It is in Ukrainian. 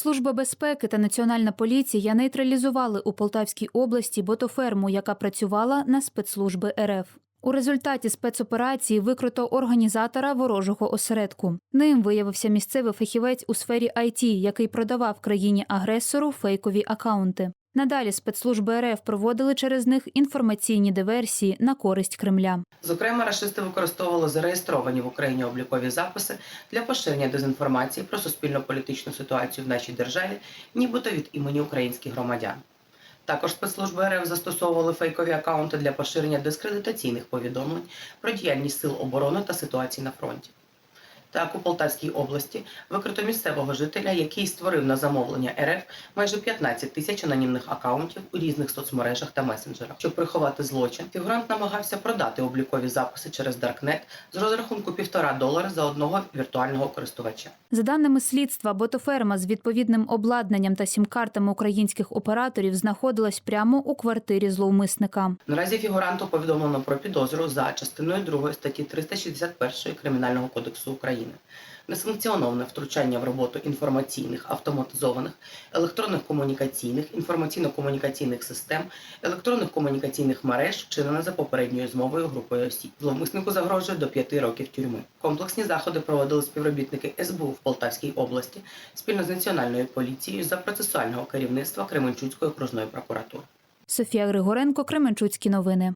Служба безпеки та національна поліція нейтралізували у Полтавській області ботоферму, яка працювала на спецслужби РФ. У результаті спецоперації викрито організатора ворожого осередку. Ним виявився місцевий фахівець у сфері IT, який продавав країні агресору фейкові акаунти. Надалі спецслужби РФ проводили через них інформаційні диверсії на користь Кремля. Зокрема, рашисти використовували зареєстровані в Україні облікові записи для поширення дезінформації про суспільно-політичну ситуацію в нашій державі, нібито від імені українських громадян. Також спецслужби РФ застосовували фейкові акаунти для поширення дискредитаційних повідомлень про діяльність сил оборони та ситуації на фронті. Так, у Полтавській області викрито місцевого жителя, який створив на замовлення РФ майже 15 тисяч анонімних акаунтів у різних соцмережах та месенджерах. Щоб приховати злочин, фігурант намагався продати облікові записи через Даркнет з розрахунку півтора долара за одного віртуального користувача. За даними слідства, ботоферма з відповідним обладнанням та сім-картами українських операторів знаходилась прямо у квартирі зловмисника. Наразі фігуранту повідомлено про підозру за частиною 2 статті 361 Кримінального кодексу України. Несанкціоноване втручання в роботу інформаційних, автоматизованих, електронних комунікаційних, інформаційно-комунікаційних систем, електронних комунікаційних мереж, вчинене за попередньою змовою групою осіб. Зловмиснику загрожує до 5 років тюрми. Комплексні заходи проводили співробітники СБУ в Полтавській області спільно з національною поліцією за процесуального керівництва Кременчуцької окружної прокуратури. Софія Григоренко, Кременчуцькі новини.